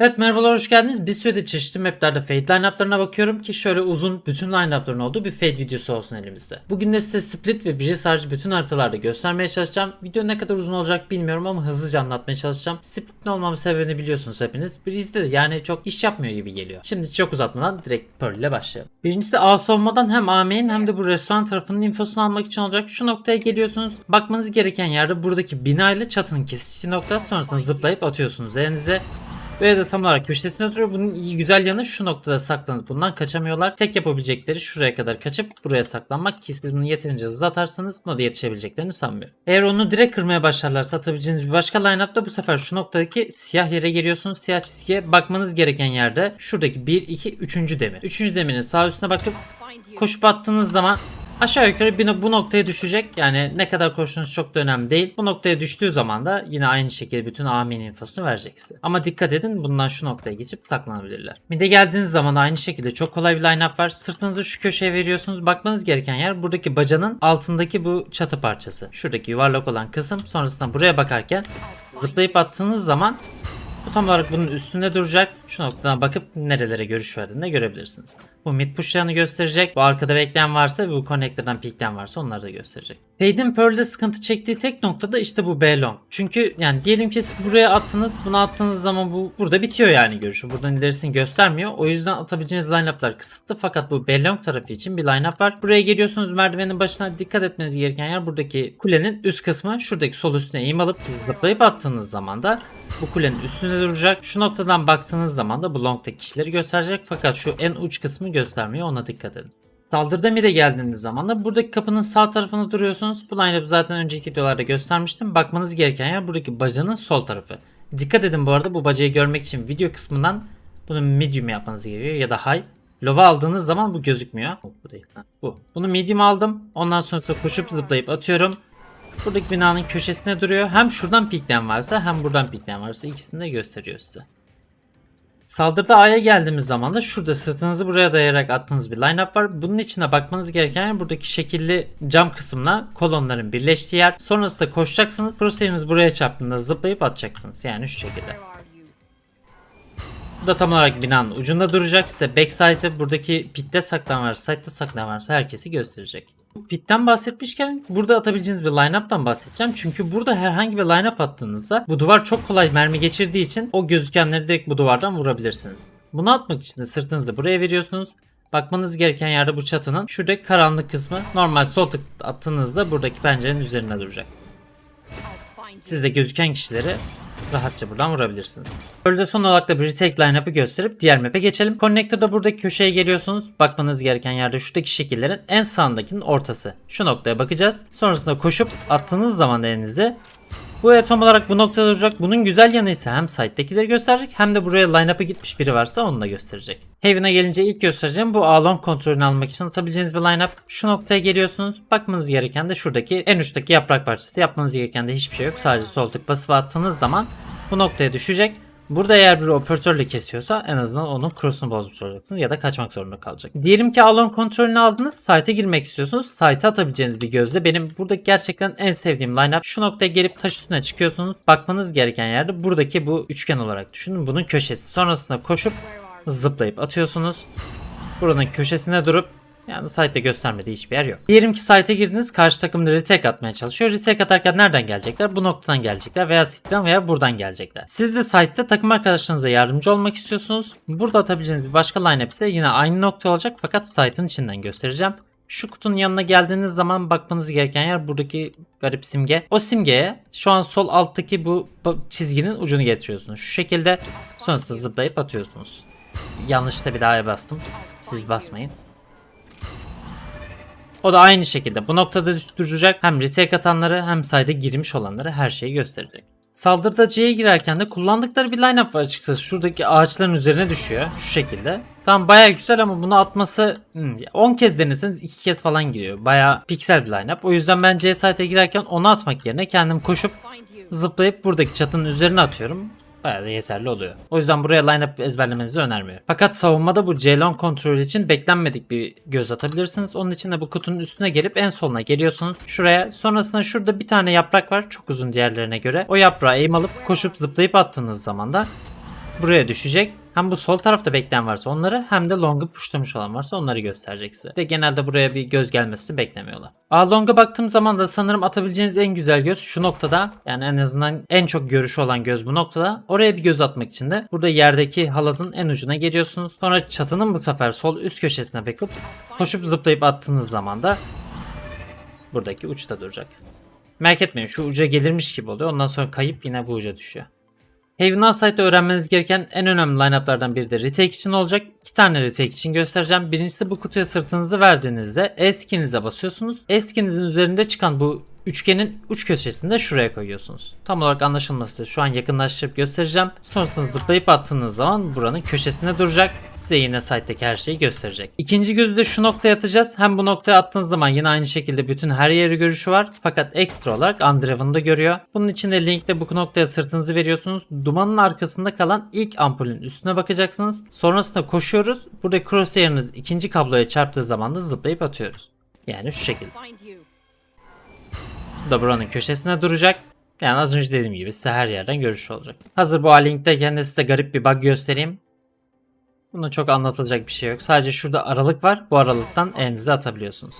Evet merhabalar hoş geldiniz. Bir sürede çeşitli maplerde fade line-up'larına bakıyorum ki şöyle uzun bütün line-up'ların olduğu bir fade videosu olsun elimizde. Bugün de size split ve bridge harici bütün haritalarda göstermeye çalışacağım. Video ne kadar uzun olacak bilmiyorum ama hızlıca anlatmaya çalışacağım. Split'in olmamın sebebini biliyorsunuz hepiniz. Bridge'de de yani çok iş yapmıyor gibi geliyor. Şimdi çok uzatmadan direkt Pearl ile başlayalım. Birincisi A savunmadan hem A hem de bu restoran tarafının infosunu almak için olacak. Şu noktaya geliyorsunuz. Bakmanız gereken yerde buradaki bina ile çatının kesiştiği nokta sonrasında zıplayıp atıyorsunuz elinize. Ve de tam olarak köşesine oturuyor. Bunun iyi güzel yanı şu noktada saklanıp bundan kaçamıyorlar. Tek yapabilecekleri şuraya kadar kaçıp buraya saklanmak ki siz bunu yeterince hızlı atarsanız buna da yetişebileceklerini sanmıyorum. Eğer onu direkt kırmaya başlarlarsa atabileceğiniz bir başka line-up'ta bu sefer şu noktadaki siyah yere geliyorsunuz. Siyah çizgiye bakmanız gereken yerde şuradaki 1, 2, 3. demir. 3. demirin sağ üstüne bakıp koşup attığınız zaman Aşağı yukarı bu noktaya düşecek. Yani ne kadar koştuğunuz çok da önemli değil. Bu noktaya düştüğü zaman da yine aynı şekilde bütün amin infosunu verecek size. Ama dikkat edin bundan şu noktaya geçip saklanabilirler. Mid'e geldiğiniz zaman aynı şekilde çok kolay bir line-up var. Sırtınızı şu köşeye veriyorsunuz. Bakmanız gereken yer buradaki bacanın altındaki bu çatı parçası. Şuradaki yuvarlak olan kısım. Sonrasında buraya bakarken zıplayıp attığınız zaman bu tam olarak bunun üstünde duracak. Şu noktadan bakıp nerelere görüş verdiğini görebilirsiniz. Bu mid pushlarını gösterecek. Bu arkada bekleyen varsa ve bu connector'dan pikleyen varsa onları da gösterecek. Fade'in Pearl'de sıkıntı çektiği tek nokta da işte bu B long. Çünkü yani diyelim ki siz buraya attınız. Bunu attığınız zaman bu burada bitiyor yani görüşü. Buradan ilerisini göstermiyor. O yüzden atabileceğiniz line-up'lar kısıtlı. Fakat bu B long tarafı için bir line-up var. Buraya geliyorsunuz merdivenin başına dikkat etmeniz gereken yer buradaki kulenin üst kısmı. Şuradaki sol üstüne eğim alıp zıplayıp attığınız zaman da bu kulenin üstünde duracak. Şu noktadan baktığınız zaman da bu long'taki kişileri gösterecek. Fakat şu en uç kısmı göstermiyor. Ona dikkat edin. Saldırıda mid'e geldiğiniz zaman da buradaki kapının sağ tarafında duruyorsunuz. Bu line zaten önceki videolarda göstermiştim. Bakmanız gereken yer buradaki bacanın sol tarafı. Dikkat edin bu arada bu bacayı görmek için video kısmından bunu medium yapmanız gerekiyor ya da high. Lova aldığınız zaman bu gözükmüyor. Bu değil. Bu. Bunu medium aldım. Ondan sonra koşup zıplayıp atıyorum. Buradaki binanın köşesine duruyor. Hem şuradan pikleyen varsa hem buradan pikleyen varsa ikisini de gösteriyor size. Saldırıda A'ya geldiğimiz zaman da şurada sırtınızı buraya dayayarak attığınız bir line-up var. Bunun içine bakmanız gereken yer buradaki şekilli cam kısımla kolonların birleştiği yer. Sonrasında koşacaksınız. Crosshair'ınız buraya çarptığında zıplayıp atacaksınız. Yani şu şekilde. Bu da tam olarak binanın ucunda duracak. Size backside'ı buradaki pitte saklan varsa, side'da saklan varsa herkesi gösterecek. Pit'ten bahsetmişken burada atabileceğiniz bir line-up'tan bahsedeceğim. Çünkü burada herhangi bir line-up attığınızda bu duvar çok kolay mermi geçirdiği için o gözükenleri direkt bu duvardan vurabilirsiniz. Bunu atmak için de sırtınızı buraya veriyorsunuz. Bakmanız gereken yerde bu çatının şuradaki karanlık kısmı normal sol tık attığınızda buradaki pencerenin üzerine duracak. Siz de gözüken kişileri rahatça buradan vurabilirsiniz. Böyle son olarak da bir retake line-up'ı gösterip diğer map'e geçelim. Connector'da buradaki köşeye geliyorsunuz. Bakmanız gereken yerde şuradaki şekillerin en sağındakinin ortası. Şu noktaya bakacağız. Sonrasında koşup attığınız zaman elinizi bu atom olarak bu noktada duracak. Bunun güzel yanı ise hem site'dekileri gösterecek hem de buraya line-up'a gitmiş biri varsa onu da gösterecek. Haven'a gelince ilk göstereceğim bu A-Long kontrolünü almak için atabileceğiniz bir line-up. Şu noktaya geliyorsunuz. Bakmanız gereken de şuradaki en uçtaki yaprak parçası. Yapmanız gereken de hiçbir şey yok. Sadece sol tık basıp attığınız zaman bu noktaya düşecek. Burada eğer bir operatörle kesiyorsa en azından onun cross'unu bozmuş olacaksınız ya da kaçmak zorunda kalacak. Diyelim ki Alon kontrolünü aldınız. Site'e girmek istiyorsunuz. Site'e atabileceğiniz bir gözle benim burada gerçekten en sevdiğim lineup. Şu noktaya gelip taş üstüne çıkıyorsunuz. Bakmanız gereken yerde buradaki bu üçgen olarak düşünün. Bunun köşesi. Sonrasında koşup zıplayıp atıyorsunuz. Buranın köşesine durup yani site'de göstermediği hiçbir yer yok. Diyelim ki site'e girdiniz karşı takım da retake atmaya çalışıyor. Retake atarken nereden gelecekler? Bu noktadan gelecekler veya site'den veya buradan gelecekler. Siz de site'de takım arkadaşlarınıza yardımcı olmak istiyorsunuz. Burada atabileceğiniz bir başka lineup ise yine aynı nokta olacak fakat site'ın içinden göstereceğim. Şu kutunun yanına geldiğiniz zaman bakmanız gereken yer buradaki garip simge. O simgeye şu an sol alttaki bu çizginin ucunu getiriyorsunuz. Şu şekilde sonrasında zıplayıp atıyorsunuz. Yanlışta bir daha bastım. Siz basmayın. O da aynı şekilde bu noktada duracak. Hem retake atanları hem sayda girmiş olanları her şeyi gösterecek. Saldırıda C'ye girerken de kullandıkları bir lineup var açıkçası. Şuradaki ağaçların üzerine düşüyor. Şu şekilde. Tamam baya güzel ama bunu atması hmm, 10 kez deneseniz 2 kez falan giriyor. Baya piksel bir lineup. O yüzden ben C site'e girerken onu atmak yerine kendim koşup zıplayıp buradaki çatının üzerine atıyorum. Bayağı da yeterli oluyor. O yüzden buraya lineup ezberlemenizi önermiyorum. Fakat savunmada bu Ceylon kontrolü için beklenmedik bir göz atabilirsiniz. Onun için de bu kutunun üstüne gelip en soluna geliyorsunuz. Şuraya. Sonrasında şurada bir tane yaprak var. Çok uzun diğerlerine göre. O yaprağı aim alıp koşup zıplayıp attığınız zaman da buraya düşecek. Hem bu sol tarafta bekleyen varsa onları hem de long'u pushlamış olan varsa onları gösterecek size. Ve genelde buraya bir göz gelmesini beklemiyorlar. A long'a baktığım zaman da sanırım atabileceğiniz en güzel göz şu noktada. Yani en azından en çok görüşü olan göz bu noktada. Oraya bir göz atmak için de burada yerdeki halatın en ucuna geliyorsunuz. Sonra çatının bu sefer sol üst köşesine bakıp koşup zıplayıp attığınız zaman da buradaki uçta duracak. Merak etmeyin şu uca gelirmiş gibi oluyor. Ondan sonra kayıp yine bu uca düşüyor. Haven Assight'ta öğrenmeniz gereken en önemli line-up'lardan biri de retake için olacak. İki tane retake için göstereceğim. Birincisi bu kutuya sırtınızı verdiğinizde E-skin'inize basıyorsunuz. E-skin'inizin üzerinde çıkan bu üçgenin uç köşesinde şuraya koyuyorsunuz. Tam olarak anlaşılması şu an yakınlaştırıp göstereceğim. Sonrasında zıplayıp attığınız zaman buranın köşesinde duracak. Size yine site'deki her şeyi gösterecek. İkinci gözü de şu noktaya atacağız. Hem bu noktaya attığınız zaman yine aynı şekilde bütün her yeri görüşü var. Fakat ekstra olarak Andreven'ı da görüyor. Bunun için de linkte bu noktaya sırtınızı veriyorsunuz. Dumanın arkasında kalan ilk ampulün üstüne bakacaksınız. Sonrasında koşuyoruz. Burada crosshair'ınız ikinci kabloya çarptığı zaman da zıplayıp atıyoruz. Yani şu şekilde. Bu da buranın köşesine duracak. Yani az önce dediğim gibi size her yerden görüş olacak. Hazır bu linkteyken de size garip bir bug göstereyim. Bunda çok anlatılacak bir şey yok. Sadece şurada aralık var. Bu aralıktan elinizi atabiliyorsunuz.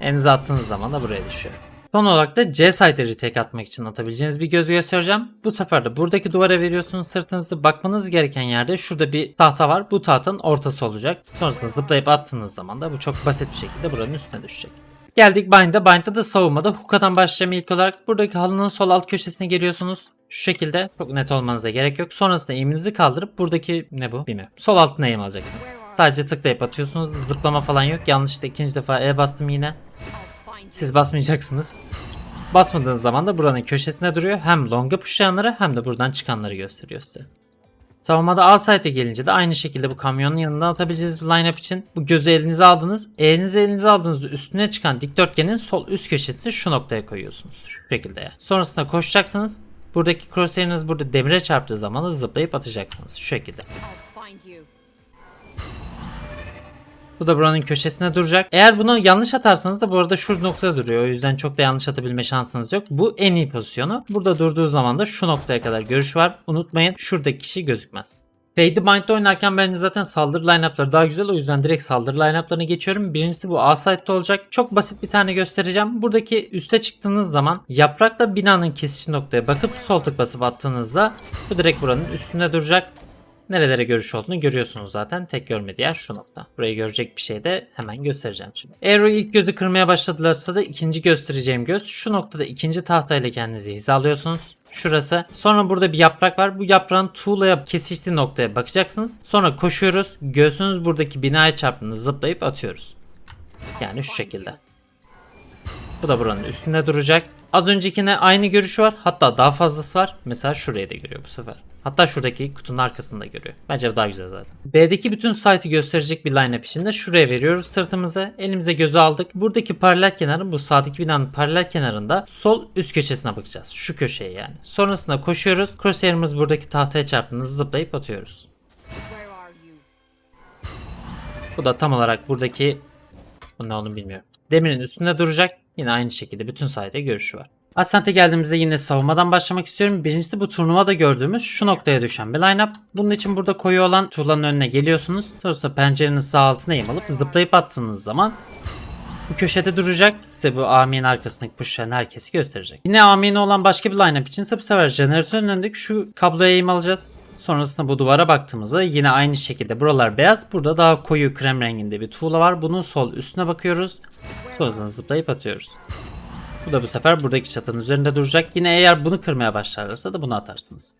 Elinizi attığınız zaman da buraya düşüyor. Son olarak da C site'e retake atmak için atabileceğiniz bir göz göstereceğim. Bu sefer de buradaki duvara veriyorsunuz sırtınızı. Bakmanız gereken yerde şurada bir tahta var. Bu tahtanın ortası olacak. Sonrasında zıplayıp attığınız zaman da bu çok basit bir şekilde buranın üstüne düşecek. Geldik Bind'a. Bind'da da savunmada Hookah'dan başlayalım ilk olarak. Buradaki halının sol alt köşesine geliyorsunuz. Şu şekilde çok net olmanıza gerek yok. Sonrasında eğiminizi kaldırıp buradaki ne bu bilmiyorum. Sol altına eğim alacaksınız. Sadece tıklayıp atıyorsunuz. Zıplama falan yok. Yanlışlıkla ikinci defa E bastım yine. Siz basmayacaksınız. Basmadığınız zaman da buranın köşesine duruyor. Hem longa pushlayanları hem de buradan çıkanları gösteriyor size. Savunmada A site'e gelince de aynı şekilde bu kamyonun yanından atabileceğiniz bir lineup için bu gözü elinize aldınız. Elinizi elinize aldığınızda üstüne çıkan dikdörtgenin sol üst köşesi şu noktaya koyuyorsunuz. Şu şekilde yani. Sonrasında koşacaksınız. Buradaki crosshair'ınız burada demire çarptığı zaman da zıplayıp atacaksınız. Şu şekilde. Bu da buranın köşesine duracak. Eğer bunu yanlış atarsanız da bu arada şu noktada duruyor. O yüzden çok da yanlış atabilme şansınız yok. Bu en iyi pozisyonu. Burada durduğu zaman da şu noktaya kadar görüş var. Unutmayın şuradaki kişi gözükmez. Fade the Mind'de oynarken bence zaten saldırı line-up'ları daha güzel. O yüzden direkt saldırı line-up'larına geçiyorum. Birincisi bu A-Side'de olacak. Çok basit bir tane göstereceğim. Buradaki üste çıktığınız zaman yaprakla binanın kesişi noktaya bakıp sol tık basıp attığınızda bu direkt buranın üstünde duracak. Nerelere görüş olduğunu görüyorsunuz zaten. Tek görmediği yer şu nokta. Burayı görecek bir şey de hemen göstereceğim şimdi. Eğer o ilk gözü kırmaya başladılarsa da ikinci göstereceğim göz. Şu noktada ikinci tahtayla kendinizi hizalıyorsunuz. Şurası. Sonra burada bir yaprak var. Bu yaprağın tuğlaya kesiştiği noktaya bakacaksınız. Sonra koşuyoruz. Göğsünüz buradaki binaya çarptığında zıplayıp atıyoruz. Yani şu şekilde. Bu da buranın üstünde duracak. Az öncekine aynı görüşü var. Hatta daha fazlası var. Mesela şurayı da görüyor bu sefer. Hatta şuradaki kutunun arkasında görüyor. Bence bu daha güzel zaten. B'deki bütün site'i gösterecek bir lineup içinde şuraya veriyoruz sırtımızı. Elimize gözü aldık. Buradaki paralel kenarın bu sağdaki binanın paralel kenarında sol üst köşesine bakacağız. Şu köşeye yani. Sonrasında koşuyoruz. Crosshair'ımız buradaki tahtaya çarptığında zıplayıp atıyoruz. Bu da tam olarak buradaki bu ne olduğunu bilmiyorum. Demirin üstünde duracak. Yine aynı şekilde bütün sayede görüşü var. Ascent'e geldiğimizde yine savunmadan başlamak istiyorum. Birincisi bu turnuvada gördüğümüz şu noktaya düşen bir lineup. Bunun için burada koyu olan tuğlanın önüne geliyorsunuz. Sonrasında pencerenin sağ altına eğim alıp zıplayıp attığınız zaman bu köşede duracak. Size bu Amin'in arkasındaki pushlayan herkesi gösterecek. Yine Amin'e olan başka bir lineup için ise bu sefer jeneratörün önündeki şu kabloya eğim alacağız. Sonrasında bu duvara baktığımızda yine aynı şekilde buralar beyaz. Burada daha koyu krem renginde bir tuğla var. Bunun sol üstüne bakıyoruz. Sonrasında zıplayıp atıyoruz. Bu da bu sefer buradaki çatının üzerinde duracak. Yine eğer bunu kırmaya başlarlarsa da bunu atarsınız.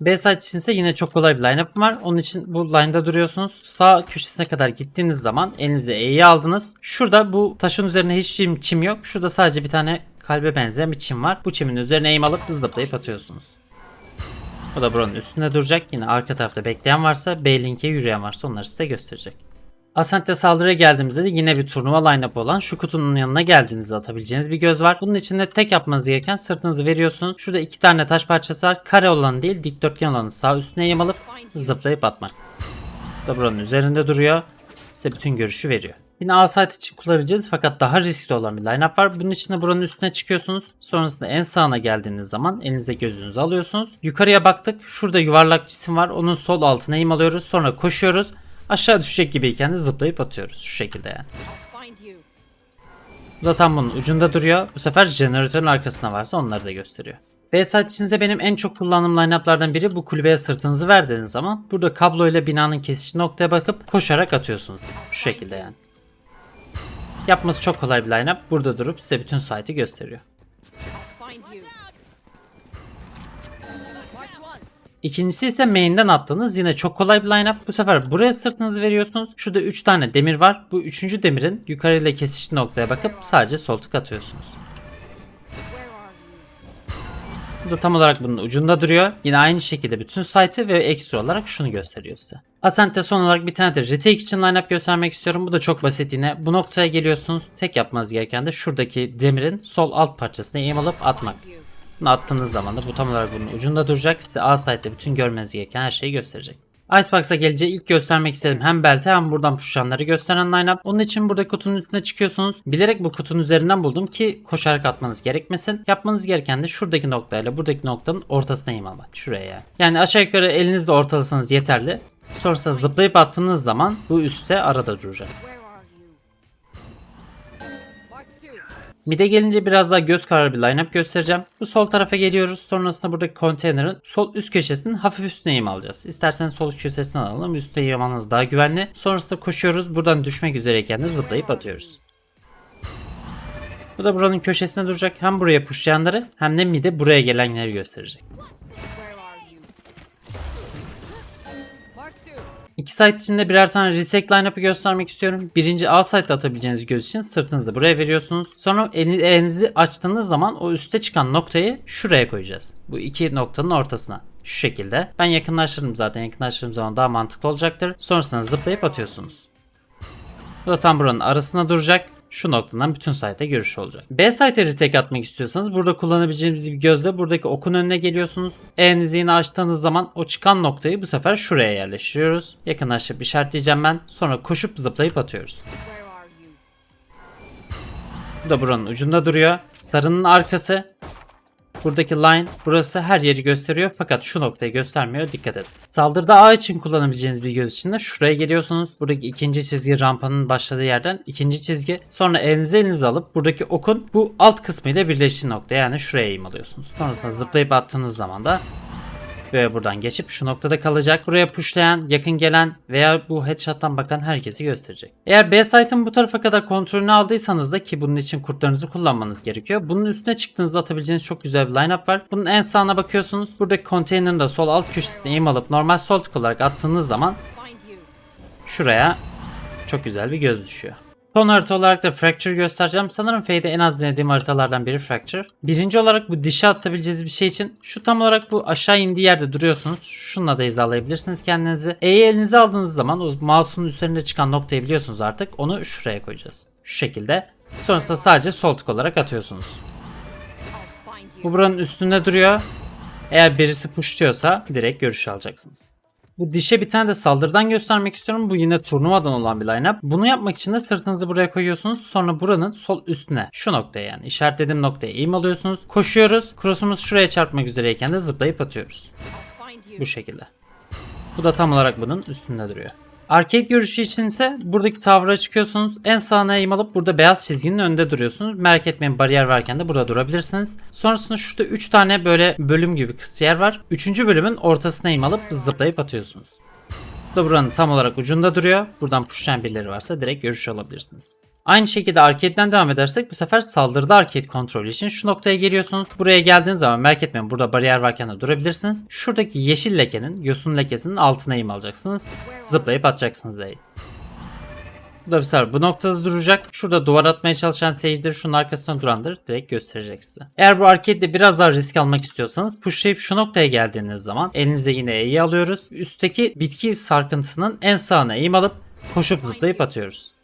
B site için ise yine çok kolay bir line-up var. Onun için bu line'da duruyorsunuz. Sağ köşesine kadar gittiğiniz zaman elinize E'yi aldınız. Şurada bu taşın üzerine hiç çim yok. Şurada sadece bir tane kalbe benzeyen bir çim var. Bu çimin üzerine eğim alıp zıplayıp atıyorsunuz. Bu da buranın üstünde duracak. Yine arka tarafta bekleyen varsa, B-Link'e yürüyen varsa onları size gösterecek. Ascent'te saldırıya geldiğimizde de yine bir turnuva line-up olan şu kutunun yanına geldiğinizde atabileceğiniz bir göz var. Bunun için de tek yapmanız gereken sırtınızı veriyorsunuz. Şurada iki tane taş parçası var. Kare olan değil dikdörtgen olanı sağ üstüne eğim alıp zıplayıp atmak. Bu da buranın üzerinde duruyor. Size bütün görüşü veriyor. Yine A site için kullanabileceğiz fakat daha riskli olan bir lineup var. Bunun için de buranın üstüne çıkıyorsunuz. Sonrasında en sağına geldiğiniz zaman elinize gözünüzü alıyorsunuz. Yukarıya baktık. Şurada yuvarlak cisim var. Onun sol altına eğim alıyoruz. Sonra koşuyoruz. Aşağı düşecek gibiyken de zıplayıp atıyoruz. Şu şekilde yani. Bu da tam bunun ucunda duruyor. Bu sefer jeneratörün arkasına varsa onları da gösteriyor. B site içinizde benim en çok kullandığım line-up'lardan biri bu kulübeye sırtınızı verdiğiniz zaman burada kabloyla binanın kesişi noktaya bakıp koşarak atıyorsunuz. Şu şekilde yani. Yapması çok kolay bir line-up. Burada durup size bütün site'i gösteriyor. İkincisi ise main'den attığınız yine çok kolay bir line-up. Bu sefer buraya sırtınızı veriyorsunuz. Şurada 3 tane demir var. Bu üçüncü demirin yukarıyla kesişi noktaya bakıp sadece sol tık atıyorsunuz. Bu da tam olarak bunun ucunda duruyor. Yine aynı şekilde bütün site'ı ve ekstra olarak şunu gösteriyor size. Ascent'te son olarak bir tane de retake için lineup göstermek istiyorum. Bu da çok basit yine. Bu noktaya geliyorsunuz. Tek yapmanız gereken de şuradaki demirin sol alt parçasına aim alıp atmak. Bunu attığınız zaman da bu tam olarak bunun ucunda duracak. Size A site'de bütün görmeniz gereken her şeyi gösterecek. Icebox'a gelince ilk göstermek istedim hem belti hem buradan pushlanları gösteren lineup. Onun için burada kutunun üstüne çıkıyorsunuz. Bilerek bu kutunun üzerinden buldum ki koşarak atmanız gerekmesin. Yapmanız gereken de şuradaki noktayla buradaki noktanın ortasına eğim almak. Şuraya yani. Yani aşağı yukarı elinizle ortalasanız yeterli. Sonrasında zıplayıp attığınız zaman bu üstte arada duracak. Mid'e gelince biraz daha göz kararı bir lineup göstereceğim. Bu sol tarafa geliyoruz. Sonrasında buradaki konteynerin sol üst köşesinin hafif üstüne eğim alacağız. İsterseniz sol üst köşesinden alalım. Üstte eğim almanız daha güvenli. Sonrasında koşuyoruz. Buradan düşmek üzereyken de zıplayıp atıyoruz. Bu da buranın köşesine duracak. Hem buraya pushlayanları hem de mid'e buraya gelenleri gösterecek. İki site içinde birer tane retake lineup'ı göstermek istiyorum. Birinci A site'de atabileceğiniz göz için sırtınızı buraya veriyorsunuz. Sonra elini- elinizi açtığınız zaman o üste çıkan noktayı şuraya koyacağız. Bu iki noktanın ortasına. Şu şekilde. Ben yakınlaştırdım zaten. Yakınlaştırdığım zaman daha mantıklı olacaktır. Sonrasında zıplayıp atıyorsunuz. Bu da tam buranın arasına duracak. Şu noktadan bütün site'e görüş olacak. B site'e retake atmak istiyorsanız burada kullanabileceğiniz bir gözle buradaki okun önüne geliyorsunuz. Elinizi yine açtığınız zaman o çıkan noktayı bu sefer şuraya yerleştiriyoruz. Yakınlaşıp işaretleyeceğim ben. Sonra koşup zıplayıp atıyoruz. Bu da buranın ucunda duruyor. Sarının arkası. Buradaki line burası her yeri gösteriyor fakat şu noktayı göstermiyor dikkat edin. Saldırıda A için kullanabileceğiniz bir göz için de şuraya geliyorsunuz. Buradaki ikinci çizgi rampanın başladığı yerden ikinci çizgi. Sonra elinizi elinize alıp buradaki okun bu alt kısmıyla birleştiği nokta yani şuraya eğim alıyorsunuz. Sonrasında zıplayıp attığınız zaman da Böyle buradan geçip şu noktada kalacak. Buraya pushlayan, yakın gelen veya bu headshot'tan bakan herkesi gösterecek. Eğer B site'ın bu tarafa kadar kontrolünü aldıysanız da ki bunun için kurtlarınızı kullanmanız gerekiyor. Bunun üstüne çıktığınızda atabileceğiniz çok güzel bir lineup var. Bunun en sağına bakıyorsunuz. Buradaki konteynerin de sol alt köşesine aim alıp normal sol tık olarak attığınız zaman şuraya çok güzel bir göz düşüyor. Son harita olarak da Fracture göstereceğim. Sanırım Fade'de en az denediğim haritalardan biri Fracture. Birinci olarak bu dişe atabileceğiniz bir şey için şu tam olarak bu aşağı indiği yerde duruyorsunuz. Şununla da hizalayabilirsiniz kendinizi. E'yi elinize aldığınız zaman o mouse'un üzerinde çıkan noktayı biliyorsunuz artık. Onu şuraya koyacağız. Şu şekilde. Sonrasında sadece sol tık olarak atıyorsunuz. Bu buranın üstünde duruyor. Eğer birisi pushluyorsa direkt görüş alacaksınız. Bu dişe bir tane de saldırıdan göstermek istiyorum. Bu yine turnuvadan olan bir lineup. Bunu yapmak için de sırtınızı buraya koyuyorsunuz. Sonra buranın sol üstüne şu noktaya yani işaretlediğim noktaya eğim alıyorsunuz. Koşuyoruz. Cross'umuz şuraya çarpmak üzereyken de zıplayıp atıyoruz. Bu şekilde. Bu da tam olarak bunun üstünde duruyor. Arcade görüşü için ise buradaki tavra çıkıyorsunuz. En sağına eğim alıp burada beyaz çizginin önünde duruyorsunuz. Merak etmeyin bariyer varken de burada durabilirsiniz. Sonrasında şurada 3 tane böyle bölüm gibi kısa yer var. 3. bölümün ortasına eğim alıp zıplayıp atıyorsunuz. Bu da buranın tam olarak ucunda duruyor. Buradan pushlayan birileri varsa direkt görüş alabilirsiniz. Aynı şekilde arcade'den devam edersek bu sefer saldırıda arcade kontrolü için şu noktaya geliyorsunuz. Buraya geldiğiniz zaman merak etmeyin burada bariyer varken de durabilirsiniz. Şuradaki yeşil lekenin, yosun lekesinin altına eğim alacaksınız. Zıplayıp atacaksınız E'yi. Bu da sefer bu noktada duracak. Şurada duvar atmaya çalışan seyircidir. Şunun arkasında durandır. Direkt gösterecek size. Eğer bu arcade'de biraz daha risk almak istiyorsanız pushlayıp şu noktaya geldiğiniz zaman elinize yine E'yi alıyoruz. Üstteki bitki sarkıntısının en sağına eğim alıp koşup zıplayıp atıyoruz.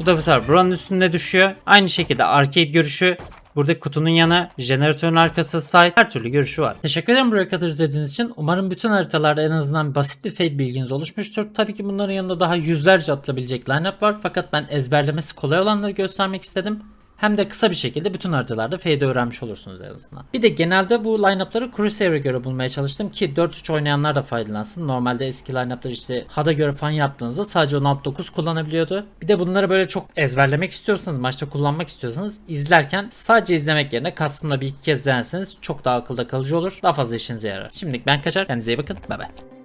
Bu da sefer buranın üstünde düşüyor. Aynı şekilde arcade görüşü Burada kutunun yanı, jeneratörün arkası, site her türlü görüşü var. Teşekkür ederim buraya kadar izlediğiniz için. Umarım bütün haritalarda en azından basit bir fade bilginiz oluşmuştur. Tabii ki bunların yanında daha yüzlerce atılabilecek lineup var. Fakat ben ezberlemesi kolay olanları göstermek istedim. Hem de kısa bir şekilde bütün haritalarda fade öğrenmiş olursunuz en azından. Bir de genelde bu line-up'ları Crusader'e göre bulmaya çalıştım ki 4-3 oynayanlar da faydalansın. Normalde eski line-up'ları işte HUD'a göre falan yaptığınızda sadece 16-9 kullanabiliyordu. Bir de bunları böyle çok ezberlemek istiyorsanız, maçta kullanmak istiyorsanız izlerken sadece izlemek yerine custom'da bir iki kez denerseniz çok daha akılda kalıcı olur. Daha fazla işinize yarar. Şimdilik ben kaçar. Kendinize iyi bakın. Bay bay.